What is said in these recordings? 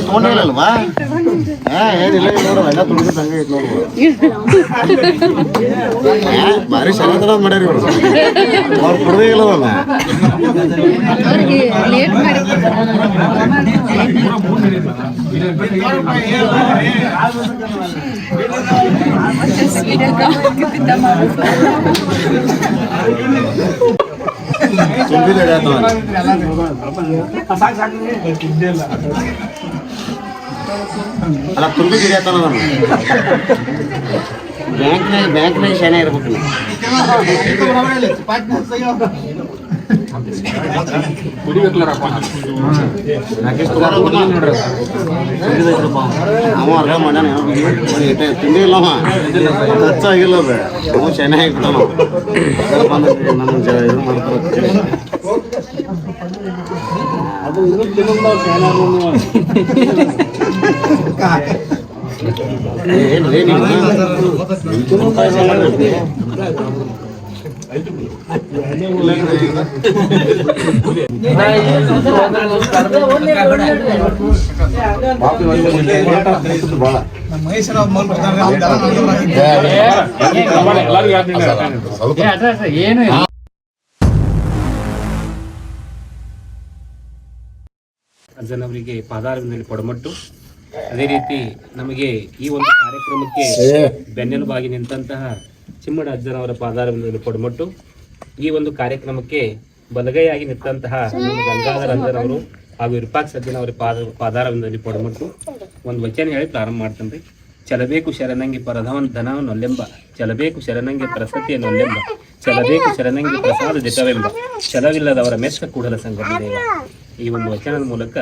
ತೊಗೊಂಡಿಲ್ಲಲ್ವಾ ಹಾ ಏನಿಲ್ಲ ಇಲ್ಲ ನೋಡು ಎಲ್ಲ ತುಳಿದ ಹಂಗೆ ಐತೆ ನೋಡು ಹಾ, ಭಾರಿ ಮಾಡ್ಯಾರ ಇವರು. ಅವ್ರು ಕೊಡದೇ ಇಲ್ಲವಲ್ಲ ಸಾಕು ಹಿಡಿಯತ್ತವ ಅಲ್ಲ ತುಂಬ ಹಿಡಿಯತ್ತವ ನಾನು ಬ್ಯಾಂಕ್ನಾಗ ಬ್ಯಾಂಕ್ನಾಗ ಶಾನೆ ಇರ್ಬೇಕು ಬಿಡೋಣ ಅವ. ಅರ್ಧ ಮಾಡ್ಯಾನ ತಿಂಡಿ ಟಚ್ ಆಗಿಲ್ಲ ಅದು ಅವ. ಜ ಇದು ಮಾಡ್ತಾರ. ಅದು ಇದು ತಿನ್ನಲ್ಲ ಶಾನೆ ಆಗೋನು ನೀವು. ಏನ್ರಿ ನೀವು ತಿನ್ನಂತ ಇದು ಮಾಡಿದ್ರಿ? ಏನು ಅಜ್ಜನವರಿಗೆ ಪಾದಾರವಿಂದಲಿ ಪಡಮಟ್ಟು. ಅದೇ ರೀತಿ ನಮಗೆ ಈ ಒಂದು ಕಾರ್ಯಕ್ರಮಕ್ಕೆ ಬೆನ್ನೆಲುಬಾಗಿ ನಿಂತಹ ಚಿಮ್ಮಡ ಅಜ್ಜನವರ ಪಾದಾರವಿಂದಲಿ ಪಡಮಟ್ಟು. ಈ ಒಂದು ಕಾರ್ಯಕ್ರಮಕ್ಕೆ ಬಲಗೈಯಾಗಿ ನಿಂತಹ ಗಂಗಾಧರ ಅಜ್ಜನವರು ಹಾಗೂ ವಿರೂಪಾಕ್ಷ ಅಜ್ಜನವರ ಪಾದ ಪಾದಾರವಿಂದಲಿ ಕೊಡಮಟ್ಟು ಒಂದು ವಚನ ಹೇಳಿ ಪ್ರಾರಂಭ ಮಾಡ್ತಾನೆ. ಚಲಬೇಕು ಶರಣಂಗಿ ಪರಧವನ್ ಧನವನ್ನೊಲ್ಲೆಂಬ ಚಲಬೇಕು ಶರಣಂಗೆ ಪ್ರಸತಿಯನ್ನೊಲ್ಲೆಂಬ ಚಲಬೇಕು ಶರಣಂಗಿ ಪ್ರಸಾದ ದಿಟವೆಂಬ ಛಲವಿಲ್ಲದವರ ಮೆಚ್ಚ ಕೂಡಲ ಸಂಗಮ ದೇವ ಈ ಒಂದು ವಚನದ ಮೂಲಕ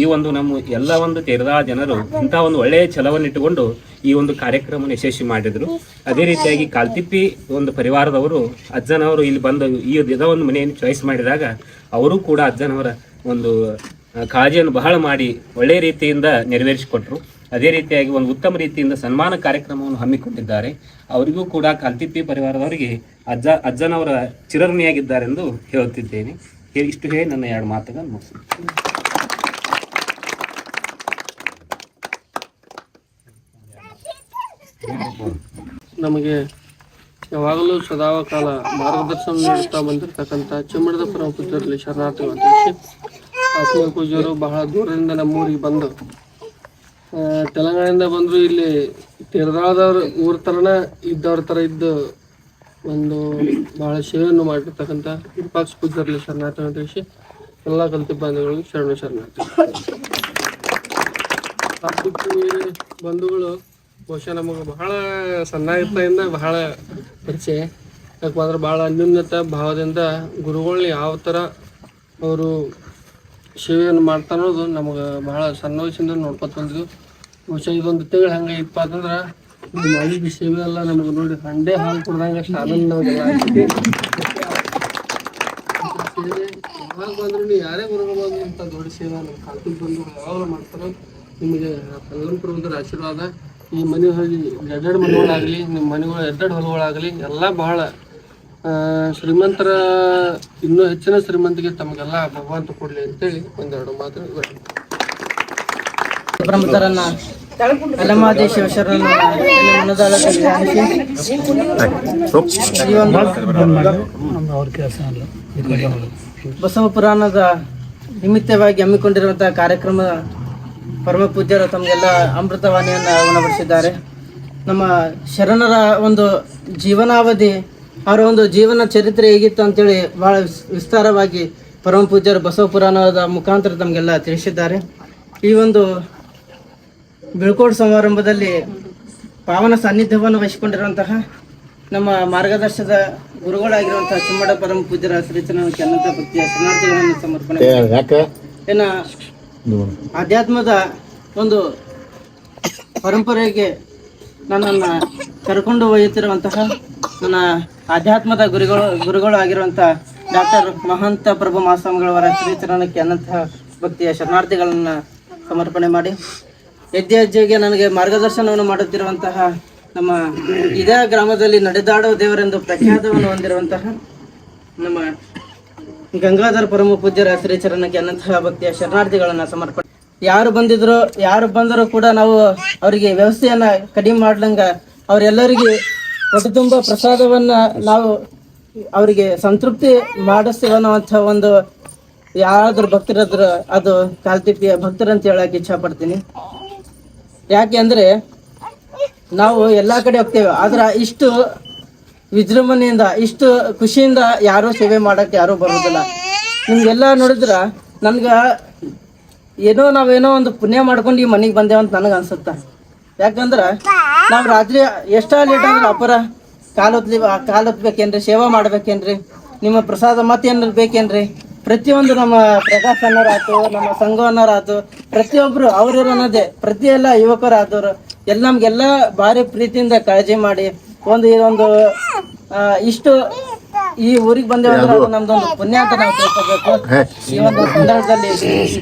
ಈ ಒಂದು ನಮ್ಮ ಎಲ್ಲ ಒಂದು ತೆರೆದ ಜನರು ಇಂಥ ಒಂದು ಒಳ್ಳೆಯ ಛಲವನ್ನಿಟ್ಟುಕೊಂಡು ಈ ಒಂದು ಕಾರ್ಯಕ್ರಮವನ್ನು ಯಶಸ್ವಿ ಮಾಡಿದ್ರು. ಅದೇ ರೀತಿಯಾಗಿ ಕಾಲ್ತಿಪ್ಪಿ ಒಂದು ಪರಿವಾರದವರು, ಅಜ್ಜನವರು ಇಲ್ಲಿ ಬಂದು ಈ ದಿನ ಒಂದು ಮನೆಯನ್ನು ಚಾಯ್ಸ್ ಮಾಡಿದಾಗ ಅವರು ಕೂಡ ಅಜ್ಜನವರ ಒಂದು ಕಾಳಜಿಯನ್ನು ಬಹಳ ಮಾಡಿ ಒಳ್ಳೆಯ ರೀತಿಯಿಂದ ನೆರವೇರಿಸಿಕೊಟ್ರು. ಅದೇ ರೀತಿಯಾಗಿ ಒಂದು ಉತ್ತಮ ರೀತಿಯಿಂದ ಸನ್ಮಾನ ಕಾರ್ಯಕ್ರಮವನ್ನು ಹಮ್ಮಿಕೊಂಡಿದ್ದಾರೆ. ಅವರಿಗೂ ಕೂಡ ಕಲ್ತಿಪ್ಪಿ ಪರಿವಾರದವರಿಗೆ ಅಜ್ಜ, ಅಜ್ಜನವರ ಚಿರಋಣಿಯಾಗಿದ್ದಾರೆಂದು ಹೇಳುತ್ತಿದ್ದೇನೆ. ಹೇ- ಇಷ್ಟು ಹೇಳಿ ನನ್ನ ಎರಡು ಮಾತುಗಳನ್ನು ಮುಗಿಸ್ತೀನಿ. ನಮಗೆ ಯಾವಾಗಲೂ ಸದಾವ ಕಾಲ ಮಾರ್ಗದರ್ಶನ ನೀಡುತ್ತಾ ಬಂದಿರತಕ್ಕಂಥ ಚಿಮ್ಮಡದ ಪರಮ ಪೂಜ್ಯರಲ್ಲಿ ಶರಣಾರ್ಥಿ ಆತ್ಮೀಯ ಪೂಜ್ಯರು ಬಹಳ ದೂರದಿಂದ ನಮ್ಮೂರಿಗೆ ಬಂದು ತೆಲಂಗಾಣದಿಂದ ಬಂದರು ಇಲ್ಲಿ ತೆರೆದಾದವ್ರ ಊರ ಥರನ ಇದ್ದವ್ರ ಥರ ಇದ್ದು ಒಂದು ಬಹಳ ಸೇವೆಯನ್ನು ಮಾಡಿರ್ತಕ್ಕಂಥ ವಿರೂಪಾಕ್ಷ ಪೂಜರಲ್ಲಿ ಶರಣಾರ್ಥನ ತಿಳಿಸಿ ಎಲ್ಲ ಕಲಿತ ಬಂಧುಗಳು ಶರಣ ಶರಣಾರ್ಥಿ. ಬಂಧುಗಳು ಬಹುಶಃ ನಮಗೆ ಬಹಳ ಸಣ್ಣ ಬಹಳ ಪರಿಚಯ. ಯಾಕಂದ್ರೆ ಬಹಳ ಭಾಳ ಅನ್ಯೂನ್ಯತ ಭಾವದಿಂದ ಗುರುಗಳನ್ನ ಯಾವ ಥರ ಅವರು ಸೇವೆಯನ್ನು ಮಾಡ್ತಾರೋದು ನಮಗೆ ಬಹಳ ಸಣ್ಣ ವಯಸ್ಸಿಂದ ನೋಡ್ಕೊತ ಬಂದಿದ್ದು ಬಹುಶಃ ಇದೊಂದು ತಿಂಗಳು ಹಂಗೆ ಇಪ್ಪ ಅಂತಂದ್ರೆ ನಮ್ಮ ಮಾಡಿದ ಸೇವೆ ಎಲ್ಲ ನಮಗೆ ನೋಡಿ ಹಂಡೆ ಹಾಲು ಕುಡ್ದಂಗ ಆಗ್ತದೆ ಸೇವೆ ಯಾವಾಗ ಬಂದ್ರು ಯಾರೇ ಗುರುಗಳು ಇಂಥ ದೊಡ್ಡ ಸೇವೆ ನಮ್ಮ ಕಾಲ್ತಿಗೆ ಬಂದು ಯಾವಾಗಲೂ ಮಾಡ್ತಾರೋ ನಿಮಗೆ ಎಲ್ಲರೂ ಪ್ರಭುದ್ರ ಆಶೀರ್ವಾದ. ಈ ಮನೆ ಹೋಗಿ ಎರಡೆರಡು ಮನೆಗಳಾಗಲಿ, ನಿಮ್ಮ ಮನೆಗಳು ಎರಡೆರಡು ಹೊಲಗಳಾಗಲಿ, ಎಲ್ಲ ಬಹಳ ಶ್ರೀಮಂತರ, ಇನ್ನೂ ಹೆಚ್ಚಿನ ಶ್ರೀಮಂತಿಗೆ ತಮಗೆಲ್ಲ ಭಗವಂತ ಕೊಡಲಿ ಅಂತೇಳಿ ಒಂದೆರಡು ಮಾತು ಬಸವ ಪುರಾಣದ ನಿಮಿತ್ತವಾಗಿ ಹಮ್ಮಿಕೊಂಡಿರುವಂತಹ ಕಾರ್ಯಕ್ರಮ ಪರಮ ಪೂಜ್ಯರು ತಮಗೆಲ್ಲ ಅಮೃತವಾಣಿಯನ್ನು ಉಣಬಡಿಸಿದ್ದಾರೆ ನಮ್ಮ ಶರಣರ ಒಂದು ಜೀವನಾವಧಿ, ಅವರ ಒಂದು ಜೀವನ ಚರಿತ್ರೆ ಹೇಗಿತ್ತು ಅಂತೇಳಿ ಬಹಳ ವಿಸ್- ವಿಸ್ತಾರವಾಗಿ ಪರಮ ಪೂಜ್ಯರು ಬಸವ ಪುರಾಣದ ಮುಖಾಂತರ ತಮಗೆಲ್ಲ ತಿಳಿಸಿದ್ದಾರೆ. ಈ ಒಂದು ಬೀಳ್ಕೋಡ್ ಸಮಾರಂಭದಲ್ಲಿ ಪಾವನ ಸಾನ್ನಿಧ್ಯವನ್ನು ವಹಿಸಿಕೊಂಡಿರುವಂತಹ ನಮ್ಮ ಮಾರ್ಗದರ್ಶದ ಗುರುಗಳಾಗಿರುವಂತಹ ಚಿಮ್ಮಡ ಪರಮ ಪೂಜ್ಯರ ಶ್ರೀಚನ ಅನಂತ ಭಕ್ತಿಯ ಶರಣಾರ್ಥಿಗಳನ್ನು ಸಮರ್ಪಣೆ ಏನ ಆಧ್ಯಾತ್ಮದ ಒಂದು ಪರಂಪರೆಗೆ ನನ್ನನ್ನು ಕರ್ಕೊಂಡು ಒಯ್ಯುತ್ತಿರುವಂತಹ ನನ್ನ ಆಧ್ಯಾತ್ಮದ ಗುರುಗಳು ಗುರುಗಳು ಆಗಿರುವಂತಹ ಡಾಕ್ಟರ್ ಮಹಂತ ಪ್ರಭು ಮಾಸ್ವಾಮಿಗಳವರ ಶ್ರೀಚರಣಕ್ಕೆ ಅನಂತ ಭಕ್ತಿಯ ಶರಣಾರ್ಥಿಗಳನ್ನು ಸಮರ್ಪಣೆ ಮಾಡಿ ಹೆಜ್ಜೆಗೆ ನನಗೆ ಮಾರ್ಗದರ್ಶನವನ್ನು ಮಾಡುತ್ತಿರುವಂತಹ ನಮ್ಮ ಇದೇ ಗ್ರಾಮದಲ್ಲಿ ನಡೆದಾಡುವ ದೇವರೆಂದು ಪ್ರಖ್ಯಾತವನ್ನು ಹೊಂದಿರುವಂತಹ ನಮ್ಮ ಗಂಗಾಧರ ಪರಮ ಪೂಜ್ಯರ ಶ್ರೀಚರಣಕ್ಕೆ ಅನಂತಹ ಭಕ್ತಿಯ ಶರಣಾರ್ಥಿಗಳನ್ನು ಸಮರ್ಪಣೆ ಯಾರು ಬಂದಿದ್ರು, ಯಾರು ಬಂದರೂ ಕೂಡ ನಾವು ಅವರಿಗೆ ವ್ಯವಸ್ಥೆಯನ್ನ ಕಡಿಮೆ ಮಾಡ್ಲಂಗ ಅವರೆಲ್ಲರಿಗೆ ತುಂಬ ಪ್ರಸಾದವನ್ನ ನಾವು ಅವರಿಗೆ ಸಂತೃಪ್ತಿ ಅನ್ನೋವಂಥ ಒಂದು ಯಾರಾದ್ರೂ ಭಕ್ತರಾದ್ರು ಅದು ಕಾಲ್ತಿಪ್ಪಿಯ ಭಕ್ತರಂತ ಹೇಳಕ್ ಇಚ್ಛಾ ಪಡ್ತೀನಿ ಯಾಕೆ ಅಂದರೆ ನಾವು ಎಲ್ಲ ಕಡೆ ಹೋಗ್ತೇವೆ, ಆದ್ರೆ ಇಷ್ಟು ವಿಜೃಂಭಣೆಯಿಂದ, ಇಷ್ಟು ಖುಷಿಯಿಂದ ಯಾರೂ ಸೇವೆ ಮಾಡಕ್ ಯಾರೂ ಬರೋದಿಲ್ಲ ನಿಮಗೆಲ್ಲ ನೋಡಿದ್ರೆ ನನ್ಗ ಏನೋ ನಾವೇನೋ ಒಂದು ಪುಣ್ಯ ಮಾಡ್ಕೊಂಡು ಈ ಮನೆಗೆ ಬಂದೇವು ಅಂತ ನನಗೆ ಅನ್ಸುತ್ತೆ. ಯಾಕಂದ್ರೆ ನಾವು ರಾತ್ರಿ ಎಷ್ಟ ಲೇಟ್ ಅಂದ್ರೆ ಅಪರ ಕಾಲು ಹೊತ್ಲಿ ಕಾಲು ಹೊತ್ಬೇಕೇನ್ರಿ, ಸೇವಾ ಮಾಡ್ಬೇಕೇನ್ರಿ, ನಿಮ್ಮ ಪ್ರಸಾದ ಮತ್ತೇನಾರು ಬೇಕೇನ್ರಿ? ಪ್ರತಿಯೊಂದು ನಮ್ಮ ಪ್ರಕಾಶ್ ನಮ್ಮ ಸಂಘ ಪ್ರತಿಯೊಬ್ಬರು ಪ್ರತಿಯೊಬ್ರು ಅವ್ರಿವ್ರು ಅನ್ನೋದೇ. ಪ್ರತಿ ಎಲ್ಲ ಯುವಕರಾದವರು, ಎಲ್ಲ ನಮ್ಗೆಲ್ಲ ಭಾರಿ ಪ್ರೀತಿಯಿಂದ ಕಾಳಜಿ ಮಾಡಿ ಒಂದು ಇದೊಂದು ಇಷ್ಟು ಈ ಊರಿಗೆ ಬಂದೇವಂದ್ರೆ ನಮ್ದೊಂದು ಪುಣ್ಯ ಅಂತ ನಾವು ತಿಳ್ಕೊಬೇಕು. ಈ ಒಂದು ಸಂದರ್ಭದಲ್ಲಿ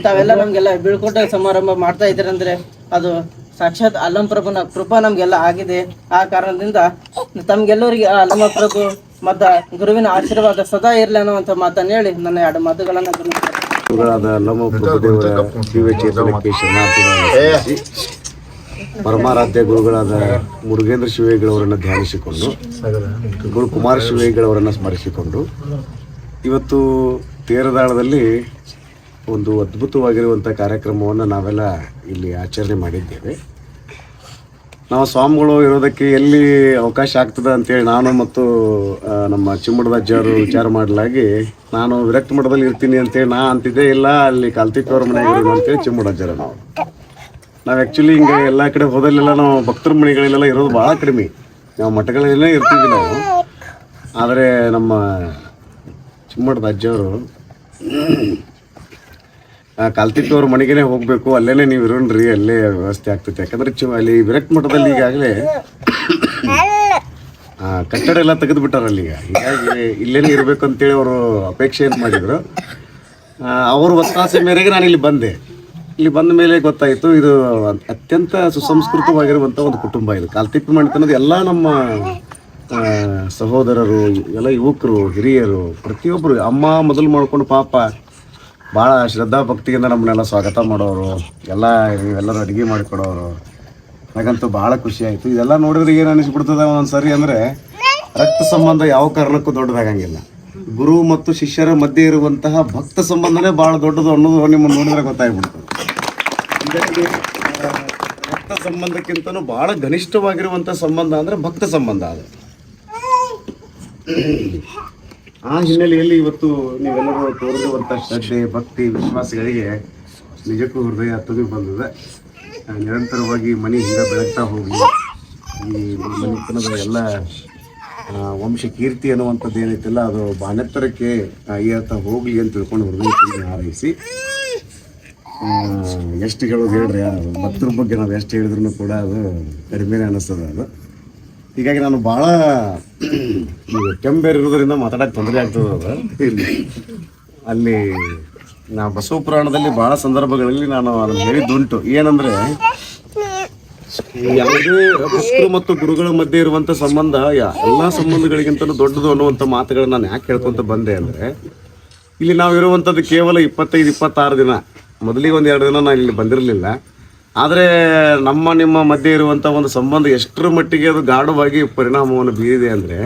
ತಾವೆಲ್ಲ ನಮ್ಗೆಲ್ಲ ಬೀಳ್ಕೊಟ್ಟ ಸಮಾರಂಭ ಮಾಡ್ತಾ ಇದ್ರಂದ್ರೆ ಅದು ಸಾಕ್ಷಾತ್ ಅಲ್ಲಂ ಪ್ರಭುನ ಕೃಪಾ ನಮ್ಗೆಲ್ಲ ಆಗಿದೆ. ಆ ಕಾರಣದಿಂದ ತಮ್ಗೆಲ್ಲರಿಗೆ ಅಲ್ಲಮ ಪ್ರಭು ಮತ್ತ ಗುರುವಿನ ಆಶೀರ್ವಾದ ಸದಾ ಇರಲಿ ಅನ್ನುವಂತ ಮಾತನ್ನ ಹೇಳಿ ನನ್ನ ಎರಡು ಮಾತುಗಳನ್ನ. ಗುರುಗಳಾದ ಪರಮಾರಾಧ್ಯ ಗುರುಗಳಾದ ಮುರುಗೇಂದ್ರ ಶಿವೇಗಳವರನ್ನು ಧ್ಯಾನಿಸಿಕೊಂಡು, ಗುರು ಕುಮಾರ ಶಿವೇಗಳವರನ್ನು ಸ್ಮರಿಸಿಕೊಂಡು, ಇವತ್ತು ತೇರದಾಳದಲ್ಲಿ ಒಂದು ಅದ್ಭುತವಾಗಿರುವಂಥ ಕಾರ್ಯಕ್ರಮವನ್ನು ನಾವೆಲ್ಲ ಇಲ್ಲಿ ಆಚರಣೆ ಮಾಡಿದ್ದೇವೆ ನಾವು ಸ್ವಾಮಿಗಳು ಇರೋದಕ್ಕೆ ಎಲ್ಲಿ ಅವಕಾಶ ಆಗ್ತದೆ ಅಂತೇಳಿ ನಾನು ಮತ್ತು ನಮ್ಮ ಚಿಮ್ಮಡದ ಅಜ್ಜಾರು ವಿಚಾರ ಮಾಡಲಾಗಿ ನಾನು ವಿರಕ್ತ ಮಠದಲ್ಲಿ ಇರ್ತೀನಿ ಅಂತೇಳಿ ನಾ ಅಂತಿದ್ದೆ. ಇಲ್ಲ, ಅಲ್ಲಿ ಕಾಲ್ತಿಪ್ಪವ್ರ ಮನೆಗೆ ಇರೋದು ಅಂತೇಳಿ ಚಿಮ್ಮಡ ಅಜ್ಜರ ನಾವು. ನಾವು ಆ್ಯಕ್ಚುಲಿ ಹಿಂಗೆ ಎಲ್ಲ ಕಡೆ ಹೋದಲ್ಲೆಲ್ಲ ನಾವು ಭಕ್ತರ ಮನೆಗಳಲ್ಲೆಲ್ಲ ಇರೋದು ಭಾಳ ಕಡಿಮೆ. ನಾವು ಮಠಗಳಲ್ಲೇ ಇರ್ತೀವಿ ನಾವು. ಆದರೆ ನಮ್ಮ ಚಿಮ್ಮಡದ ಅಜ್ಜವರು ಕಾಲ್ತಿಪ್ಪವ್ರ ಮನೆಗೇನೆ ಹೋಗಬೇಕು, ಅಲ್ಲೇನೆ ನೀವು ಇರೋಣ್ರಿ, ಅಲ್ಲೇ ವ್ಯವಸ್ಥೆ ಆಗ್ತೈತೆ. ಯಾಕಂದ್ರೆ ಚು, ಅಲ್ಲಿ ವಿರಕ್ತ ಮಠದಲ್ಲಿ ಈಗಾಗಲೇ ಕಟ್ಟಡ ಎಲ್ಲ ತೆಗೆದು ಬಿಟ್ಟಾರ ಅಲ್ಲಿ ಈಗ. ಹೀಗಾಗಿ ಇಲ್ಲೇನೆ ಇರಬೇಕು ಅಂತೇಳಿ ಅವರು ಅಪೇಕ್ಷೆ ಏನು ಮಾಡಿದ್ರು. ಅವರು ಅವ್ರ ಒತ್ತಾಸೆ ಮೇರೆಗೆ ನಾನು ಇಲ್ಲಿ ಬಂದೆ. ಇಲ್ಲಿ ಬಂದ ಮೇಲೆ ಗೊತ್ತಾಯಿತು, ಇದು ಅತ್ಯಂತ ಸುಸಂಸ್ಕೃತವಾಗಿರುವಂಥ ಒಂದು ಕುಟುಂಬ ಇದು. ಕಾಲ್ತಿಪ್ಪಿ ಮಾಡ್ತನ್ನೋದು ಎಲ್ಲ ನಮ್ಮ ಸಹೋದರರು, ಎಲ್ಲ ಯುವಕರು, ಹಿರಿಯರು ಪ್ರತಿಯೊಬ್ಬರು ಅಮ್ಮ ಮೊದಲು ಮಾಡ್ಕೊಂಡು ಪಾಪ ಭಾಳ ಶ್ರದ್ಧಾ ಭಕ್ತಿಯಿಂದ ನಮ್ಮನ್ನೆಲ್ಲ ಸ್ವಾಗತ ಮಾಡೋರು, ಎಲ್ಲ ನೀವೆಲ್ಲರೂ ಅಡುಗೆ ಮಾಡಿಕೊಡೋರು ನನಗಂತೂ ಭಾಳ ಖುಷಿ ಆಯಿತು. ಇದೆಲ್ಲ ನೋಡಿದ್ರೆ ಏನು ಅನಿಸ್ಬಿಡ್ತದೆ ಒಂದು ಸರಿ ಅಂದರೆ ರಕ್ತ ಸಂಬಂಧ ಯಾವ ಕಾರಣಕ್ಕೂ ದೊಡ್ಡದಾಗಂಗಿಲ್ಲ. ಗುರು ಮತ್ತು ಶಿಷ್ಯರ ಮಧ್ಯೆ ಇರುವಂತಹ ಭಕ್ತ ಸಂಬಂಧನೇ ಭಾಳ ದೊಡ್ಡದು ಅನ್ನೋದು ನಿಮ್ಮನ್ನು ನೋಡಿದ್ರೆ ಗೊತ್ತಾಗ್ಬಿಡ್ತದೆ. ರಕ್ತ ಸಂಬಂಧಕ್ಕಿಂತನೂ ಭಾಳ ಘನಿಷ್ಠವಾಗಿರುವಂಥ ಸಂಬಂಧ ಅಂದರೆ ಭಕ್ತ ಸಂಬಂಧ ಅದು. ಆ ಹಿನ್ನೆಲೆಯಲ್ಲಿ ಇವತ್ತು ನೀವೆಲ್ಲರೂ ತೋರಿರುವಂಥ ಶ್ರದ್ಧೆ, ಭಕ್ತಿ, ವಿಶ್ವಾಸಗಳಿಗೆ ನಿಜಕ್ಕೂ ಹೃದಯ ತುಂಬಿ ಬಂದಿದೆ. ನಿರಂತರವಾಗಿ ಮನೆ ಹಿಂದೆ ಬೆಳಗ್ತಾ ಹೋಗಿ ಈ ಮನೆತನದ ಎಲ್ಲ ವಂಶ ಕೀರ್ತಿ ಅನ್ನುವಂಥದ್ದು ಏನೈತಿಲ್ಲ ಅದು ಬಾನೆತ್ತರಕ್ಕೆ ಏರ್ತಾ ಹೋಗಲಿ ಅಂತ ತಿಳ್ಕೊಂಡು ಹೃದಯ ಹಾರೈಸಿ ಎಷ್ಟು ಹೇಳೋದು ಹೇಳ್ರಿ ಭಕ್ತರ ಬಗ್ಗೆ ನಾವು ಎಷ್ಟು ಹೇಳಿದ್ರು ಕೂಡ ಅದು ಕಡಿಮೆನೇ ಅನ್ನಿಸ್ತದೆ ಅದು. ಹೀಗಾಗಿ ನಾನು ಭಾಳ ಕೆಂಬೇರಿರೋದ್ರಿಂದ ಮಾತಾಡಕ್ಕೆ ತೊಂದರೆ ಆಗ್ತದೆ ಅದು. ಅಲ್ಲಿ ನಾ ಬಸವ ಪುರಾಣದಲ್ಲಿ ಭಾಳ ಸಂದರ್ಭಗಳಲ್ಲಿ ನಾನು ಅದನ್ನು ಹೇಳಿದ್ದುಂಟು. ಏನಂದ್ರೆ ಯಾವುದೇ ಭಕ್ತರು ಮತ್ತು ಗುರುಗಳ ಮಧ್ಯೆ ಇರುವಂತ ಸಂಬಂಧ ಎಲ್ಲಾ ಸಂಬಂಧಗಳಿಗಿಂತಲೂ ದೊಡ್ಡದು ಅನ್ನುವಂಥ ಮಾತುಗಳನ್ನ ನಾನು ಯಾಕೆ ಹೇಳ್ಕೊಂತ ಬಂದೆ ಅಂದ್ರೆ, ಇಲ್ಲಿ ನಾವು ಇರುವಂತದ್ದು ಕೇವಲ ಇಪ್ಪತ್ತೈದು, ಇಪ್ಪತ್ತಾರು ದಿನ. ಮೊದಲಿಗೆ ಒಂದು ಎರಡು ದಿನ ನಾನು ಇಲ್ಲಿ ಬಂದಿರಲಿಲ್ಲ. ಆದರೆ ನಮ್ಮ ನಿಮ್ಮ ಮಧ್ಯೆ ಇರುವಂಥ ಒಂದು ಸಂಬಂಧ ಎಷ್ಟರ ಮಟ್ಟಿಗೆ ಅದು ಗಾಢವಾಗಿ ಪರಿಣಾಮವನ್ನು ಬೀರಿದೆ ಅಂದರೆ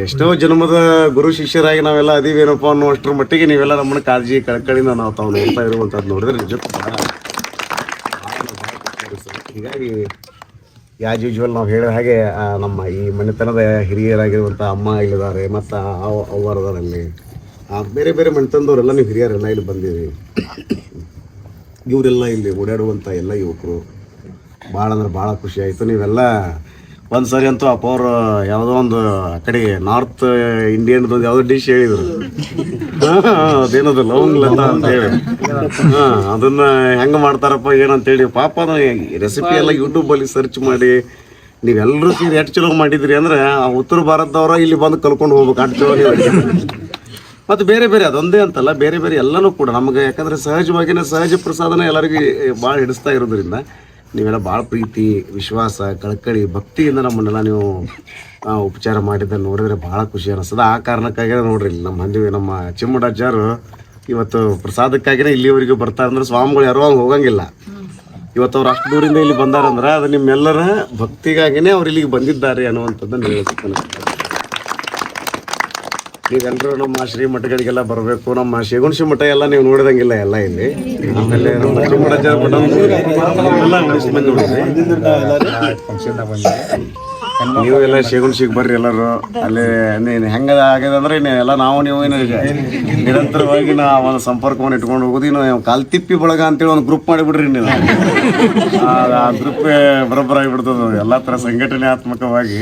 ಎಷ್ಟೋ ಜನ್ಮದ ಗುರು ಶಿಷ್ಯರಾಗಿ ನಾವೆಲ್ಲ ಅದೀವೇನಪ್ಪ ಅನ್ನುವಷ್ಟರ ಮಟ್ಟಿಗೆ ನೀವೆಲ್ಲ ನಮ್ಮನ್ನು ಕಾಳಜಿ ಕಳಕಳಿಯಿಂದ ನಾವು ತಾವು ನೋಡ್ತಾ ಇರುವಂಥದ್ದು ನೋಡಿದ್ರೆ ನಿಜಕ್ಕೂ ಭಾಳ ಹೀಗಾಗಿ ಯಾಸ್ ಯೂಶ್ವಲ್ ನಾವು ಹೇಳಿದ ಹಾಗೆ ನಮ್ಮ ಈ ಮನೆತನದ ಹಿರಿಯರಾಗಿರುವಂಥ ಅಮ್ಮ ಇಲ್ಲಿದ್ದಾರೆ ಮತ್ತು ಆ ಬೇರೆ ಬೇರೆ ಮನೆತನದವರೆಲ್ಲ ನೀವು ಹಿರಿಯರೆಲ್ಲ ಇಲ್ಲಿ ಬಂದಿರಿ ಇವರೆಲ್ಲ ಇಲ್ಲಿ ಓಡಾಡುವಂಥ ಎಲ್ಲ ಯುವಕರು. ಭಾಳ ಅಂದ್ರೆ ಭಾಳ ಖುಷಿ ಆಯಿತು. ನೀವೆಲ್ಲ ಒಂದು ಸರಿ ಅಂತೂ ಅಪ್ಪ ಅವರು ಯಾವುದೋ ಒಂದು ಆ ಕಡೆ ನಾರ್ತ್ ಇಂಡಿಯನ್ದು ಒಂದು ಯಾವುದೋ ಡಿಶ್ ಹೇಳಿದರು. ಅದೇನದು ಲವಂಗ್ ಲತಾ ಅಂತೇಳಿ ಹಾಂ ಅದನ್ನ ಹೆಂಗೆ ಮಾಡ್ತಾರಪ್ಪ ಏನಂತೇಳಿ ಪಾಪ ರೆಸಿಪಿ ಎಲ್ಲ ಯೂಟ್ಯೂಬಲ್ಲಿ ಸರ್ಚ್ ಮಾಡಿ ನೀವೆಲ್ಲರೂ ಸೇರಿ ಎಷ್ಟು ಚಲೋ ಮಾಡಿದ್ರಿ ಅಂದ್ರೆ ಆ ಉತ್ತರ ಭಾರತದವ್ರ ಇಲ್ಲಿ ಬಂದು ಕಲ್ಕೊಂಡು ಹೋಗ್ಬೇಕು ಅಷ್ಟು ಚಲೋ. ಮತ್ತು ಬೇರೆ ಬೇರೆ, ಅದೊಂದೇ ಅಂತಲ್ಲ, ಬೇರೆ ಬೇರೆ ಎಲ್ಲನೂ ಕೂಡ ನಮಗೆ ಯಾಕಂದರೆ ಸಹಜವಾಗಿಯೇ ಸಹಜ ಪ್ರಸಾದನ ಎಲ್ಲರಿಗೂ ಭಾಳ ಹಿಡಿಸ್ತಾ ಇರೋದ್ರಿಂದ ನೀವೆಲ್ಲ ಭಾಳ ಪ್ರೀತಿ, ವಿಶ್ವಾಸ, ಕಳಕಳಿ, ಭಕ್ತಿಯಿಂದ ನಮ್ಮನ್ನೆಲ್ಲ ನೀವು ಉಪಚಾರ ಮಾಡಿದ್ದನ್ನು ನೋಡಿದ್ರೆ ಭಾಳ ಖುಷಿ ಅನಿಸ್ತದೆ ಆ ಕಾರಣಕ್ಕಾಗಿ ನೋಡ್ರಿ ಇಲ್ಲಿ ನಮ್ಮ ಹಂದಿ ನಮ್ಮ ಚಿಮ್ಮಡಜ್ಜಾರು ಇವತ್ತು ಪ್ರಸಾದಕ್ಕಾಗಿನೇ ಇಲ್ಲಿವರೆಗೂ ಬರ್ತಾರೆ ಅಂದ್ರೆ ಸ್ವಾಮಿಗಳು ಯಾರೋ ಹಂಗೆ ಹೋಗಂಗಿಲ್ಲ ಇವತ್ತು ಅವ್ರು ಅಷ್ಟು ದೂರಿಂದ ಇಲ್ಲಿ ಬಂದಾರಂದ್ರೆ ಅದು ನಿಮ್ಮೆಲ್ಲರ ಭಕ್ತಿಗಾಗಿನೇ ಅವ್ರು ಇಲ್ಲಿಗೆ ಬಂದಿದ್ದಾರೆ ಅನ್ನುವಂಥದ್ದನ್ನು ಹೇಳಬೇಕು. ನೀವೆಲ್ಲರೂ ನಮ್ಮ ಶ್ರೀ ಮಠಗಳಿಗೆಲ್ಲ ಬರಬೇಕು ನಮ್ಮ ಶೇಗುಣಶಿ ಮಠ ಎಲ್ಲ ನೀವು ನೋಡಿದಂಗಿಲ್ಲ ಎಲ್ಲ ಇಲ್ಲಿ. ಆಮೇಲೆ ನಮ್ಮ ಮಠ ಮಂದಿ ನೋಡಿದ್ರಿ ನೀವು ಎಲ್ಲ ಸಿಗ್ ಬರ್ರಿ ಎಲ್ಲರೂ. ಅಲ್ಲಿ ನೀನು ಹೆಂಗ ಆಗ್ಯದ ಅಂದ್ರೆ ಎಲ್ಲ ನಾವು ನೀವು ಏನು ನಿರಂತರವಾಗಿ ನಾ ಒಂದು ಸಂಪರ್ಕವನ್ನು ಇಟ್ಕೊಂಡು ಹೋಗೋದು. ಇನ್ನು ಕಾಲ್ತಿಪ್ಪಿ ಬಳಗ ಅಂತೇಳಿ ಒಂದು ಗ್ರೂಪ್ ಮಾಡಿಬಿಡ್ರಿ ನೀವು. ಆ ಗ್ರೂಪ್ ಬರೋಬ್ಬರ ಆಗಿಬಿಡ್ತದ ಎಲ್ಲ ಥರ ಸಂಘಟನಾತ್ಮಕವಾಗಿ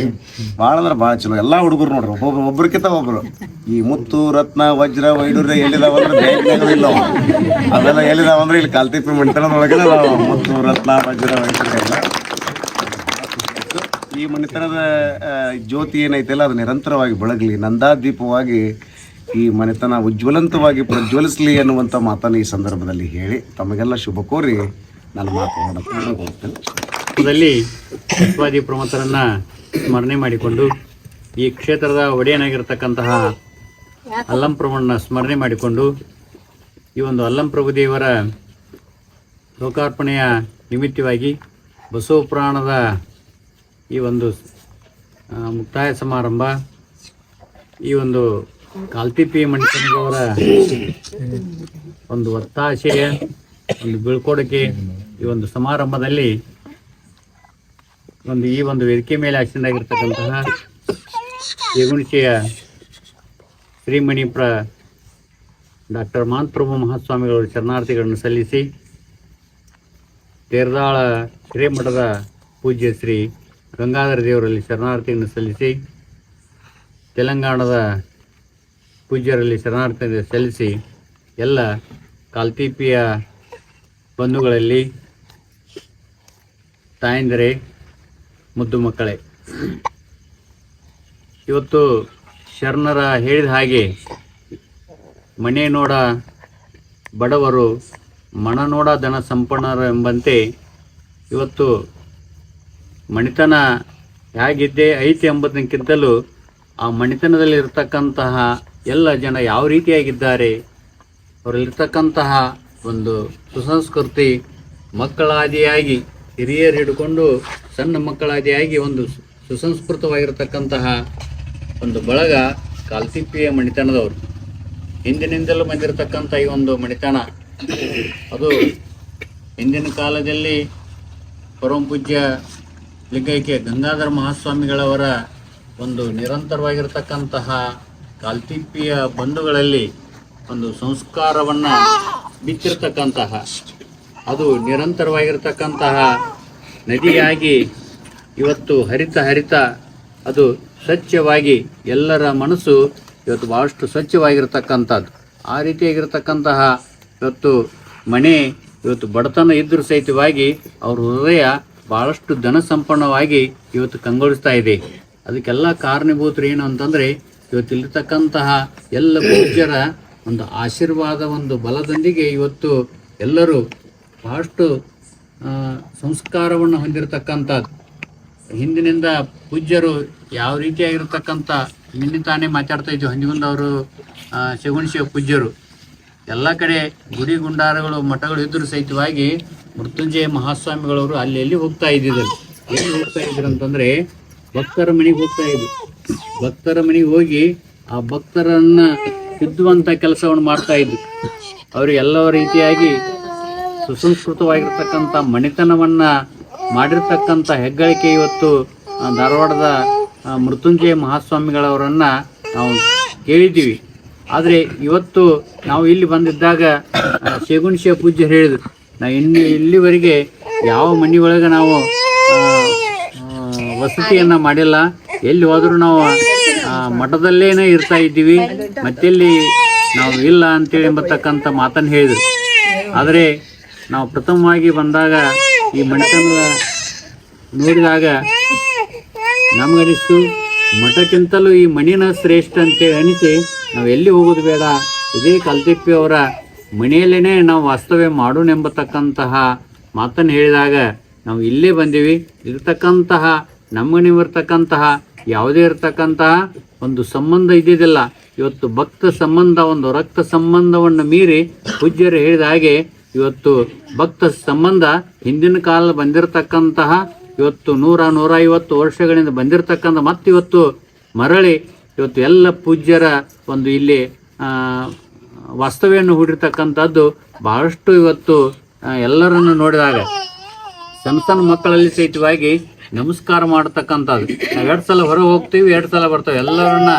ಭಾಳ ಅಂದ್ರೆ ಭಾಳ ಚಲೋ. ಎಲ್ಲ ಹುಡುಗರು ನೋಡ್ರಿ. ಒಬ್ಬೊಬ್ರು ಒಬ್ಬರಿಕಿಂತ ಒಬ್ರು. ಈ ಮುತ್ತು ರತ್ನ ವಜ್ರ ವೈಡೂರ್ಯ ಎಲ್ಲಿದಾವ ಅಂದ್ರೆ ಬ್ಯಾಂಕ್ನಾಗ ಇಲ್ಲ ಅವೆಲ್ಲ ಎಲ್ಲಿದಾವ ಅಂದ್ರೆ ಇಲ್ಲಿ ಕಾಲ್ತಿಪ್ಪಿ ಮಂಟನದೊಳಗೆ ನಾವು ಮುತ್ತು ರತ್ನ ವಜ್ರ ವೈಡೂರ್ಯ ಎಲ್ಲ ಈ ಮನೆತನದ ಜ್ಯೋತಿ ಏನೈತಲ್ಲ ಅದು ನಿರಂತರವಾಗಿ ಬೆಳಗಲಿ. ನಂದಾದೀಪವಾಗಿ ಈ ಮನೆತನ ಉಜ್ವಲಂತವಾಗಿ ಪ್ರಜ್ವಲಿಸಲಿ ಅನ್ನುವಂಥ ಮಾತನ್ನು ಈ ಸಂದರ್ಭದಲ್ಲಿ ಹೇಳಿ. ತಮಗೆಲ್ಲ ಶುಭ ಕೋರಿ ನಾನು ಮಾತನಾಡುತ್ತೇನೆ ಹೋಗ್ತೇನೆ ಬಸವಾದಿ ಪ್ರಮುಖರನ್ನ ಸ್ಮರಣೆ ಮಾಡಿಕೊಂಡು ಈ ಕ್ಷೇತ್ರದ ಒಡೆಯನಾಗಿರ್ತಕ್ಕಂತಹ ಅಲ್ಲಂ ಪ್ರಭುವನ್ನ ಸ್ಮರಣೆ ಮಾಡಿಕೊಂಡು ಈ ಒಂದು ಅಲ್ಲಂ ಪ್ರಭು ದೇವರ ಲೋಕಾರ್ಪಣೆಯ ನಿಮಿತ್ತವಾಗಿ ಬಸವ ಪುರಾಣದ ಈ ಒಂದು ಮುಕ್ತಾಯ ಸಮಾರಂಭ, ಈ ಒಂದು ಕಾಲ್ತಿಪ್ಪಿ ಮಣಿತನದವರ ಒಂದು ಒತ್ತಾಶೆಯ, ಒಂದು ಬೀಳ್ಕೊಡುಗೆ ಈ ಒಂದು ಸಮಾರಂಭದಲ್ಲಿ ಒಂದು ಈ ಒಂದು ವೇದಿಕೆ ಮೇಲೆ ಆಕ್ಸಿಡೆಂಟ್ ಆಗಿರ್ತಕ್ಕಂತಹ ಯಗುಣಿಕೆಯ ಶ್ರೀಮಣಿ ಪ್ರ ಡಾಕ್ಟರ್ ಮಾಂತಪ್ರಭು ಮಹಾಸ್ವಾಮಿಗಳವರ ಶರಣಾರ್ಥಿಗಳನ್ನು ಸಲ್ಲಿಸಿ, ತೇರದಾಳ ಹಿರೇಮಠದ ಪೂಜ್ಯ ಶ್ರೀ ಗಂಗಾಧರ ದೇವರಲ್ಲಿ ಶರಣಾರ್ಥಿಯನ್ನು ಸಲ್ಲಿಸಿ, ತೆಲಂಗಾಣದ ಪೂಜ್ಯರಲ್ಲಿ ಶರಣಾರ್ಥಿಯನ್ನು ಸಲ್ಲಿಸಿ ಎಲ್ಲ ಕಾಲ್ತೀಪಿಯ ಬಂಧುಗಳಲ್ಲಿ, ತಾಯಂದರೆ, ಮುದ್ದು ಮಕ್ಕಳೇ. ಇವತ್ತು ಶರಣರ ಹೇಳಿದ ಹಾಗೆ ಮನೆ ನೋಡ ಬಡವರು ಮನ ನೋಡ ದನ ಸಂಪನ್ನರು ಎಂಬಂತೆ ಇವತ್ತು ಮಣಿತನ ಹೇಗಿದ್ದೆ ಐತಿ ಎಂಬುದಕ್ಕಿಂತಲೂ ಆ ಮಣಿತನದಲ್ಲಿ ಇರತಕ್ಕಂತಹ ಎಲ್ಲ ಜನ ಯಾವ ರೀತಿಯಾಗಿದ್ದಾರೆ? ಅವರಲ್ಲಿರ್ತಕ್ಕಂತಹ ಒಂದು ಸುಸಂಸ್ಕೃತಿ ಮಕ್ಕಳಾದಿಯಾಗಿ, ಹಿರಿಯರು ಹಿಡ್ಕೊಂಡು ಸಣ್ಣ ಮಕ್ಕಳಾದಿಯಾಗಿ ಒಂದು ಸುಸಂಸ್ಕೃತವಾಗಿರತಕ್ಕಂತಹ ಒಂದು ಬಳಗ ಕಾಲ್ತಿಪ್ಪಿಯ ಮಣಿತನದವರು. ಹಿಂದಿನಿಂದಲೂ ಬಂದಿರತಕ್ಕಂಥ ಈ ಒಂದು ಮಣಿತನ, ಅದು ಹಿಂದಿನ ಕಾಲದಲ್ಲಿ ಪರಮ ಪೂಜ್ಯ ಲಿಂಗೈಕ್ಯ ಗಂಗಾಧರ ಮಹಾಸ್ವಾಮಿಗಳವರ ಒಂದು ನಿರಂತರವಾಗಿರ್ತಕ್ಕಂತಹ ಕಾಲ್ತಿಪ್ಪಿಯ ಬಂಧುಗಳಲ್ಲಿ ಒಂದು ಸಂಸ್ಕಾರವನ್ನು ಬಿತ್ತಿರ್ತಕ್ಕಂತಹ, ಅದು ನಿರಂತರವಾಗಿರ್ತಕ್ಕಂತಹ ನದಿಯಾಗಿ ಇವತ್ತು ಹರಿತ ಹರಿತ ಅದು ಸ್ವಚ್ಛವಾಗಿ ಎಲ್ಲರ ಮನಸ್ಸು ಇವತ್ತು ಭಾಳಷ್ಟು ಸ್ವಚ್ಛವಾಗಿರ್ತಕ್ಕಂಥದ್ದು. ಆ ರೀತಿಯಾಗಿರ್ತಕ್ಕಂತಹ ಇವತ್ತು ಮನೆ, ಇವತ್ತು ಬಡತನ ಇದ್ದರೂ ಸಹಿತವಾಗಿ ಅವ್ರ ಹೃದಯ ಭಾಳಷ್ಟು ಧನ ಸಂಪನ್ನವಾಗಿ ಇವತ್ತು ಕಂಗೊಳಿಸ್ತಾ ಇದೆ. ಅದಕ್ಕೆಲ್ಲ ಕಾರಣೀಭೂತರು ಏನು ಅಂತಂದರೆ ಇವತ್ತು ಇಲ್ಲಿರ್ತಕ್ಕಂತಹ ಎಲ್ಲ ಪೂಜ್ಯರ ಒಂದು ಆಶೀರ್ವಾದ, ಒಂದು ಬಲದೊಂದಿಗೆ ಇವತ್ತು ಎಲ್ಲರೂ ಬಹಳಷ್ಟು ಸಂಸ್ಕಾರವನ್ನು ಹೊಂದಿರತಕ್ಕಂಥದ್ದು. ಹಿಂದಿನಿಂದ ಪೂಜ್ಯರು ಯಾವ ರೀತಿಯಾಗಿರ್ತಕ್ಕಂಥ ನಿನ್ನೆ ತಾನೇ ಮಾತಾಡ್ತಾ ಇದ್ವಿ ಹಂದಿಗುಂದವರು ಶಿವ ಪೂಜ್ಯರು. ಎಲ್ಲ ಕಡೆ ಗುಡಿ ಗುಂಡಾರಗಳು, ಮಠಗಳು ಇದ್ದರೂ ಸಹಿತವಾಗಿ ಮೃತ್ಯುಂಜಯ ಮಹಾಸ್ವಾಮಿಗಳವರು ಅಲ್ಲಿ ಎಲ್ಲಿ ಹೋಗ್ತಾ ಇದ್ದಿದ್ರು? ಎಲ್ಲಿ ಹೋಗ್ತಾ ಇದ್ರು ಅಂತಂದ್ರೆ ಭಕ್ತರ ಮನೆಗೆ ಹೋಗ್ತಾ ಇದ್ರು. ಭಕ್ತರ ಮನೆಗೆ ಹೋಗಿ ಆ ಭಕ್ತರನ್ನ ತಿದ್ದುವಂತ ಕೆಲಸವನ್ನು ಮಾಡ್ತಾ ಇದ್ರು. ಅವರು ಎಲ್ಲ ರೀತಿಯಾಗಿ ಸುಸಂಸ್ಕೃತವಾಗಿರ್ತಕ್ಕಂಥ ಮಣಿತನವನ್ನ ಮಾಡಿರ್ತಕ್ಕಂಥ ಹೆಗ್ಗಳಿಕೆ ಇವತ್ತು ಧಾರವಾಡದ ಮೃತ್ಯುಂಜಯ ಮಹಾಸ್ವಾಮಿಗಳವರನ್ನ ನಾವು ಕೇಳಿದ್ದೀವಿ. ಆದರೆ ಇವತ್ತು ನಾವು ಇಲ್ಲಿ ಬಂದಿದ್ದಾಗ ಆ, ಶೇಗುಣಿಸಿಯ ಪೂಜ್ಯರು ಹೇಳಿದ್ರು ನಾವು ಇನ್ನು ಇಲ್ಲಿವರೆಗೆ ಯಾವ ಮನೆ ಒಳಗೆ ನಾವು ವಸತಿಯನ್ನು ಮಾಡಿಲ್ಲ. ಎಲ್ಲಿ ಹೋದರೂ ನಾವು ಮಠದಲ್ಲೇನೆ ಇರ್ತಾ ಇದ್ದೀವಿ. ಮತ್ತೆಲ್ಲಿ ನಾವು ಇಲ್ಲ ಅಂತೇಳಿ ಎಂಬತಕ್ಕಂಥ ಮಾತನ್ನು ಹೇಳಿದರು. ಆದರೆ ನಾವು ಪ್ರಥಮವಾಗಿ ಬಂದಾಗ ಈ ಮಣಿತನದ ನೋಡಿದಾಗ ನಮಗನಿಸ್ತು, ಮಠಕ್ಕಿಂತಲೂ ಈ ಮಣಿನ ಶ್ರೇಷ್ಠ ಅಂತೇಳಿ ಅನಿಸಿ ನಾವು ಎಲ್ಲಿ ಹೋಗೋದು ಬೇಡ. ಇದೇ ಕಲ್ತಿಪ್ಪಿ ಅವರ ಮನೆಯಲ್ಲೇ ನಾವು ವಾಸ್ತವ್ಯ ಮಾಡೋಣೆಂಬತಕ್ಕಂತಹ ಮಾತನ್ನು ಹೇಳಿದಾಗ ನಾವು ಇಲ್ಲೇ ಬಂದೀವಿ. ಇರತಕ್ಕಂತಹ ನಮ್ಮನೆ ಇರ್ತಕ್ಕಂತಹ ಯಾವುದೇ ಇರತಕ್ಕಂತಹ ಒಂದು ಸಂಬಂಧ ಇದ್ದಿದ್ದಿಲ್ಲ. ಇವತ್ತು ಭಕ್ತ ಸಂಬಂಧ, ಒಂದು ರಕ್ತ ಸಂಬಂಧವನ್ನು ಮೀರಿ ಪೂಜ್ಯರು ಹೇಳಿದ ಹಾಗೆ ಇವತ್ತು ಭಕ್ತ ಸಂಬಂಧ ಹಿಂದಿನ ಕಾಲ ಬಂದಿರತಕ್ಕಂತಹ, ಇವತ್ತು ನೂರ ನೂರ ಐವತ್ತು ವರ್ಷಗಳಿಂದ ಬಂದಿರತಕ್ಕಂಥ ಮತ್ತಿವತ್ತು ಮರಳಿ ಇವತ್ತು ಎಲ್ಲ ಪೂಜ್ಯರ ಒಂದು ಇಲ್ಲಿ ವಾಸ್ತವ್ಯವನ್ನು ಹೂಡಿರ್ತಕ್ಕಂಥದ್ದು ಬಹಳಷ್ಟು ಇವತ್ತು ಎಲ್ಲರನ್ನು ನೋಡಿದಾಗ. ಸಣ್ಣ ಸಣ್ಣ ಮಕ್ಕಳಲ್ಲಿ ಸಹಿತವಾಗಿ ನಮಸ್ಕಾರ ಮಾಡತಕ್ಕಂಥದ್ದು. ನಾವು ಎರಡು ಸಲ ಹೊರಗೆ ಹೋಗ್ತೀವಿ, ಎರಡು ಸಲ ಬರ್ತೇವೆ. ಎಲ್ಲರನ್ನ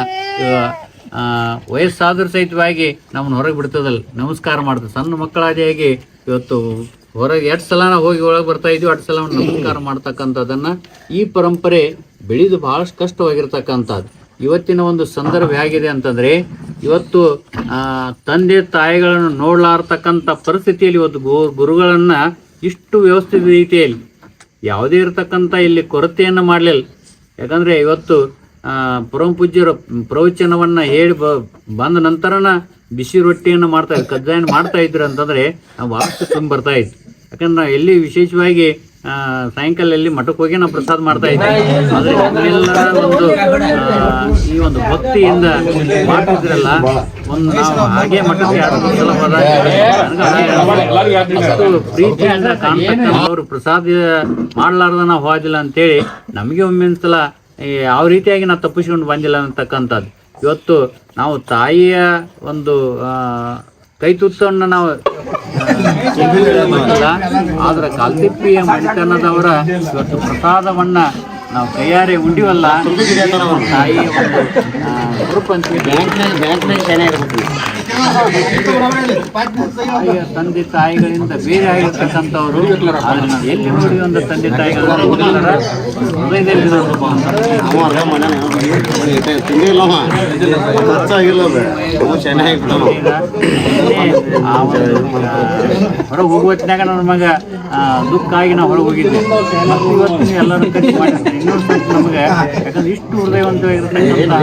ವಯಸ್ಸಾದ್ರೂ ಸಹಿತವಾಗಿ ನಮ್ಮನ್ನು ಹೊರಗೆ ಬಿಡ್ತದಲ್ಲ, ನಮಸ್ಕಾರ ಮಾಡ್ತದೆ. ಸಣ್ಣ ಮಕ್ಕಳಾದಿಯಾಗಿ ಇವತ್ತು ಹೊರಗೆ ಎರಡು ಸಲ ಹೋಗಿ ಒಳಗೆ ಬರ್ತಾ ಇದ್ವಿ ಎರಡು ಸಲ ನಮಸ್ಕಾರ ಮಾಡ್ತಕ್ಕಂಥದ್ದನ್ನು ಈ ಪರಂಪರೆ ಬೆಳೆದು ಬಹಳಷ್ಟು ಕಷ್ಟವಾಗಿರ್ತಕ್ಕಂಥದ್ದು. ಇವತ್ತಿನ ಒಂದು ಸಂದರ್ಭ ಹೇಗಿದೆ ಅಂತಂದ್ರೆ, ಇವತ್ತು ತಂದೆ ತಾಯಿಗಳನ್ನು ನೋಡ್ಲಾರ್ತಕ್ಕಂಥ ಪರಿಸ್ಥಿತಿಯಲ್ಲಿ ಇವತ್ತು ಗೋ, ಗುರುಗಳನ್ನ ಇಷ್ಟು ವ್ಯವಸ್ಥಿತ ರೀತಿಯಲ್ಲಿ ಯಾವುದೇ ಇರತಕ್ಕಂಥ ಇಲ್ಲಿ ಕೊರತೆಯನ್ನು ಮಾಡಲಿಲ್ಲ. ಯಾಕಂದ್ರೆ ಇವತ್ತು ಪರಮ ಪೂಜ್ಯರು ಪ್ರವಚನವನ್ನ ಹೇಳಿ ಬ, ಬಂದ ನಂತರನ ಬಿಸಿ ರೊಟ್ಟಿಯನ್ನು ಮಾಡ್ತಾ ಇದ್ರು ಕಜ್ಜಾಯನ ಮಾಡ್ತಾ ಇದ್ರು ಅಂತಂದ್ರೆ ನಾವು ವಾಸ್ತು ತುಂಬ ಬರ್ತಾ ಇತ್ತು. ಯಾಕಂದ್ರೆ ನಾವು ಎಲ್ಲಿ ವಿಶೇಷವಾಗಿ ಸಾಯಂಕಾಲ ಎಲ್ಲಿ ಮಠಕ್ಕೆ ಹೋಗಿ ನಾವು ಪ್ರಸಾದ ಮಾಡ್ತಾ ಇದ್ದೀವಿ ಆದರೆ ಒಂದು ಈ ಒಂದು ಭಕ್ತಿಯಿಂದ ಮಾಡ್ತಿದ್ರಲ್ಲ ಒಂದು ನಾವು ಹಾಗೆ ಮಠಕ್ಕೆ ಎರಡು ಸಲ ಪ್ರೀತಿಯಿಂದ ಕಾಣ್ತಕ್ಕಂಥವ್ರು ಪ್ರಸಾದ ಮಾಡ್ಲಾರ್ದ ನಾವು ಹೋದಿಲ್ಲ ಅಂತೇಳಿ ನಮಗೆ ಒಮ್ಮೆ ಈ ಯಾವ ರೀತಿಯಾಗಿ ನಾವು ತಪ್ಪಿಸ್ಕೊಂಡು ಬಂದಿಲ್ಲ ಅಂತಕ್ಕಂಥದ್ದು. ಇವತ್ತು ನಾವು ತಾಯಿಯ ಒಂದು ಕೈ ತುತ್ತನ್ನು ನಾವು. ಬಂದಿಲ್ಲ ಆದ್ರೆ ಕಾಲ್ತಿಪ್ಪಿಯ ಮನೆತನದವರ ಇವತ್ತು ಪ್ರಸಾದವನ್ನ ನಾವು ಕೈಯಾರೆ ಉಂಡಿವಲ್ಲ ಬ್ಯಾಂಕ್ನಲ್ಲಿ ಬ್ಯಾಂಕ್ನಲ್ಲಿ ಬ್ಯಾಂಕ್ನಾಗ ಬ್ಯಾಂಕ್ನಾಗ ಚೆನ್ನಾಗಿರ್ಬೇಕು ತಾಯಿಯ ತಂದೆ ತಾಯಿಗಳಿಂದ ಬೇರೆ ಆಗಿರ್ತಕ್ಕಂಥವ್ರು ಅದನ್ನ ಎಲ್ಲಿ ನೋಡಿ ಒಂದು ತಂದೆ ತಾಯಿಗಳ ಹೊರಗೆ ಹೋಗುವ ಹೊತ್ತಿನಾಗ ನನ್ನ ಮಗ ದುಃಖ ಆಗಿ ನಾವು ಹೊರಗೆ ಹೋಗಿದ್ದೆ ಇವತ್ತು ಎಲ್ಲರೂ ಕಟ್ಟಿ ಮಾಡಿ ಇನ್ನೊಂದು ನಮಗೆ ಯಾಕಂದ್ರೆ ಇಷ್ಟು ಹೃದಯವಂತವಾಗಿರ್ತಕ್ಕಂಥ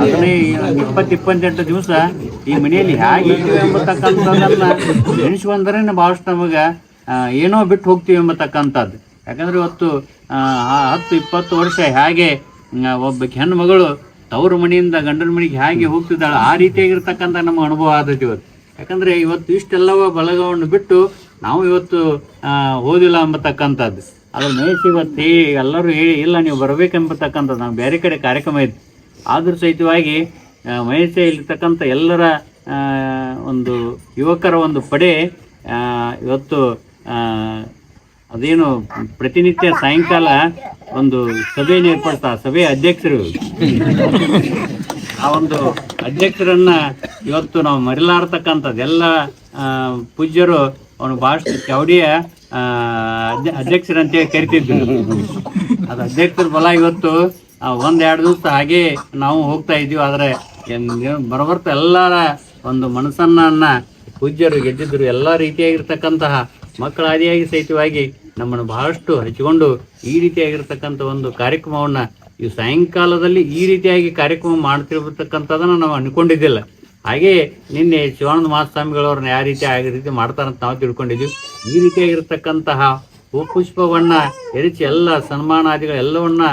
ಹದಿನೈದು ಇಪ್ಪತ್ತು ಇಪ್ಪತ್ತೆಂಟು ದಿವಸ ಈ ಮನೆಯಲ್ಲಿ ಹೇಗೆ ಇದ್ದೀವಿ ಎಂಬತಕ್ಕಂಥದ್ದನ್ನ ಎಣಿಸ್ಕೊಂಡ್ರೆ ಭಾಳಷ್ಟು ನಮಗೆ ಏನೋ ಬಿಟ್ಟು ಹೋಗ್ತೀವಿ ಎಂಬತಕ್ಕಂಥದ್ದು. ಯಾಕಂದ್ರೆ ಇವತ್ತು ಹತ್ತು ಇಪ್ಪತ್ತು ವರ್ಷ ಹೇಗೆ ಒಬ್ಬ ಹೆಣ್ಣು ಮಗಳು ತವರು ಮನೆಯಿಂದ ಗಂಡನ ಮನೆಗೆ ಹೇಗೆ ಹೋಗ್ತಿದ್ದಾಳೆ, ಆ ರೀತಿಯಾಗಿರ್ತಕ್ಕಂಥ ನಮ್ಮ ಅನುಭವ ಆದದ್ದು ಇವತ್ತು. ಯಾಕಂದ್ರೆ ಇವತ್ತು ಇಷ್ಟೆಲ್ಲವ ಬಳಗವನ್ನು ಬಿಟ್ಟು ನಾವು ಇವತ್ತು ಓದಿಲ್ಲ ಎಂಬತಕ್ಕಂಥದ್ದು. ಅದ್ರ ಮೇಯಿಸಿ ಇವತ್ತು ಎಲ್ಲರೂ ಹೇಳಿ, ಇಲ್ಲ, ನೀವು ಬರಬೇಕೆಂಬತಕ್ಕಂಥದ್ದು, ನಾವು ಬೇರೆ ಕಡೆ ಕಾರ್ಯಕ್ರಮ ಇತ್ತು ಆದರೂ ಸಹಿತವಾಗಿ ಇಲ್ಲಿರ್ತಕ್ಕಂಥ ಎಲ್ಲರ ಒಂದು ಯುವಕರ ಒಂದು ಪಡೆ ಇವತ್ತು ಅದೇನು ಪ್ರತಿನಿತ್ಯ ಸಾಯಂಕಾಲ ಒಂದು ಸಭೆಯನ್ನು ಏರ್ಪಡ್ತಾ, ಸಭೆ ಅಧ್ಯಕ್ಷರು. ಆ ಒಂದು ಅಧ್ಯಕ್ಷರನ್ನ ಇವತ್ತು ನಾವು ಮರಿಲಾರ್ತಕ್ಕಂಥದ್ದು ಎಲ್ಲ ಪೂಜ್ಯರು ಅವನು ಭಾಷ ಚೌಡಿಯ ಅಧ್ಯಕ್ಷರಂತೆ ಅಧ್ಯ- ಅಧ್ಯಕ್ಷರಂತೇಳಿ ಕರಿತಿದ್ರು. ಅದು ಅಧ್ಯಕ್ಷರ ಬಲ ಇವತ್ತು ಒಂದೆರಡು ದಿವಸ ಹಾಗೆ ನಾವು ಹೋಗ್ತಾ ಇದ್ದೀವಿ. ಆದ್ರೆ ಬರಬರ್ತಾ ಎಲ್ಲರ ಒಂದು ಮನಸ್ಸನ್ನ ಪೂಜ್ಯರು ಗೆದ್ದಿದ್ದರು ಎಲ್ಲ ರೀತಿಯಾಗಿರ್ತಕ್ಕಂತಹ ಮಕ್ಕಳ ಆದಿಯಾಗಿ ಸಹಿತವಾಗಿ ನಮ್ಮನ್ನು ಬಹಳಷ್ಟು ಹಚ್ಚಿಕೊಂಡು ಈ ರೀತಿಯಾಗಿರ್ತಕ್ಕಂಥ ಒಂದು ಕಾರ್ಯಕ್ರಮವನ್ನ ಈ ಸಾಯಂಕಾಲದಲ್ಲಿ ಈ ರೀತಿಯಾಗಿ ಕಾರ್ಯಕ್ರಮ ಮಾಡ್ತಿರ್ತಕ್ಕಂಥದನ್ನ ನಾವು ಅನ್ಕೊಂಡಿದ್ದಿಲ್ಲ. ಹಾಗೆ ನಿನ್ನೆ ಶಿವಾನಂದ ಮಹಾಸ್ವಾಮಿಗಳವ್ರನ್ನ ಯಾವ ರೀತಿ ಆ ರೀತಿ ಮಾಡ್ತಾರಂತ ನಾವು ತಿಳ್ಕೊಂಡಿದ್ವಿ. ಈ ರೀತಿಯಾಗಿರ್ತಕ್ಕಂತಹ ಹೂಪುಷ್ಪವನ್ನ ಎರಚಿ ಎಲ್ಲ ಸನ್ಮಾನಾದಿಗಳು ಎಲ್ಲವನ್ನ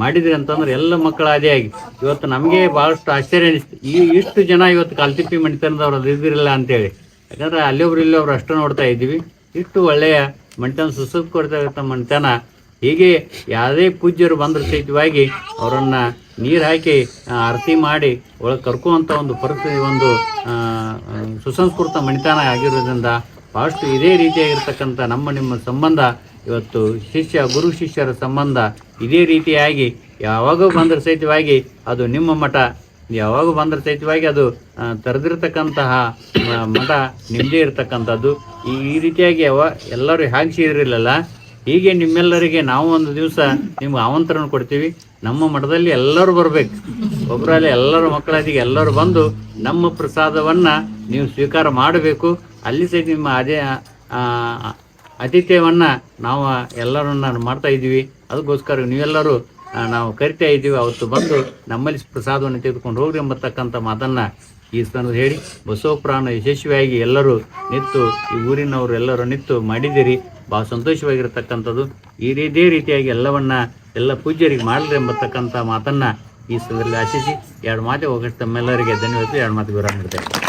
ಮಾಡಿದ್ರಿ ಅಂತಂದ್ರೆ ಎಲ್ಲ ಮಕ್ಕಳ ಆಗಿ. ಇವತ್ತು ನಮಗೆ ಬಹಳಷ್ಟು ಆಶ್ಚರ್ಯ ಅನಿಸ್ತು. ಈ ಇಷ್ಟು ಜನ ಇವತ್ತು ಕಾಲ್ತಿಪ್ಪಿ ಮಣಿತನದವ್ರು ಅದು ಇದ್ದಿರಲಿಲ್ಲ ಅಂತೇಳಿ. ಯಾಕಂದ್ರೆ ಅಲ್ಲೊಬ್ರು ಇಲ್ಲೊಬ್ರು ಅಷ್ಟು ನೋಡ್ತಾ ಇದ್ದೀವಿ. ಇಷ್ಟು ಒಳ್ಳೆಯ ಮಣಿತನ ಸುಸುಕ್ ಕೊಡ್ತಾ ಮಣಿತನ, ಹೀಗೆ ಯಾವುದೇ ಪೂಜ್ಯರು ಬಂದ್ರ ಸಹಿತವಾಗಿ ಅವರನ್ನ ನೀರು ಹಾಕಿ ಆರತಿ ಮಾಡಿ, ಒಳಗೆ ಕರ್ಕುವಂಥ ಒಂದು ಪರಿಸ್ಥಿತಿ, ಒಂದು ಸುಸಂಸ್ಕೃತ ಮಣಿತಾನ ಆಗಿರೋದ್ರಿಂದ ಭಾಳಷ್ಟು ಇದೇ ರೀತಿಯಾಗಿರ್ತಕ್ಕಂಥ ನಮ್ಮ, ನಿಮ್ಮ ಸಂಬಂಧ ಇವತ್ತು ಶಿಷ್ಯ, ಗುರು ಶಿಷ್ಯರ ಸಂಬಂಧ ಇದೇ ರೀತಿಯಾಗಿ ಯಾವಾಗ ಬಂದ್ರ ಸಹಿತವಾಗಿ ಅದು ನಿಮ್ಮ ಮಠ. ಯಾವಾಗ ಬಂದ್ರ ಸಹಿತವಾಗಿ ಅದು ತೆರೆದಿರ್ತಕ್ಕಂತಹ ಮಠ ನಿಮ್ಮದೇ ಇರತಕ್ಕಂಥದ್ದು. ಈ ರೀತಿಯಾಗಿ ಯಾವ ಎಲ್ಲರೂ ಹೇಗೆ ಸೇರಿರಲಿಲ್ಲ ಹೀಗೆ ನಿಮ್ಮೆಲ್ಲರಿಗೆ ನಾವು ಒಂದು ದಿವಸ ನಿಮ್ಗೆ ಆಮಂತ್ರಣ ಕೊಡ್ತೀವಿ. ನಮ್ಮ ಮಠದಲ್ಲಿ ಎಲ್ಲರೂ ಬರಬೇಕು. ಒಬ್ಬರಲ್ಲಿ ಎಲ್ಲರ ಮಕ್ಕಳಾದಿಗೆ ಎಲ್ಲರೂ ಬಂದು ನಮ್ಮ ಪ್ರಸಾದವನ್ನು ನೀವು ಸ್ವೀಕಾರ ಮಾಡಬೇಕು. ಅಲ್ಲಿ ಸಹಿತ ನಿಮ್ಮ ಅದೇ ಆತಿಥ್ಯವನ್ನ ನಾವು ಎಲ್ಲರನ್ನ ಮಾಡ್ತಾ ಇದ್ದೀವಿ. ಅದಕ್ಕೋಸ್ಕರ ನೀವೆಲ್ಲರೂ ನಾವು ಕರಿತಾ ಇದ್ದೀವಿ. ಅವತ್ತು ಬಂದು ನಮ್ಮಲ್ಲಿ ಪ್ರಸಾದವನ್ನು ತೆಗೆದುಕೊಂಡು ಹೋಗ್ರಿ ಎಂಬತಕ್ಕಂಥ ಮಾತನ್ನ ಈ ಸ್ಥಾನದ ಹೇಳಿ, ಬಸವ ಪ್ರಾಣ ಯಶಸ್ವಿಯಾಗಿ ಎಲ್ಲರೂ ನಿಂತು, ಈ ಊರಿನವರು ಎಲ್ಲರೂ ನಿಂತು ಮಾಡಿದ್ದೀರಿ ಭಾಳ ಸಂತೋಷವಾಗಿರತಕ್ಕಂಥದ್ದು. ಈ ಇದೇ ರೀತಿಯಾಗಿ ಎಲ್ಲವನ್ನ ಎಲ್ಲ ಪೂಜ್ಯರಿಗೆ ಮಾಡಲಿ ಎಂಬತಕ್ಕಂಥ ಮಾತನ್ನ ಈ ಸ್ಥಳದಲ್ಲಿ ಆಶಿಸಿ ಎರಡು ಮಾತು ಹೋಗಿ ತಮ್ಮೆಲ್ಲರಿಗೆ ಧನ್ಯವಾದ ಎರಡು ಮಾತು ವಿವರ ಮಾಡ್ತೇನೆ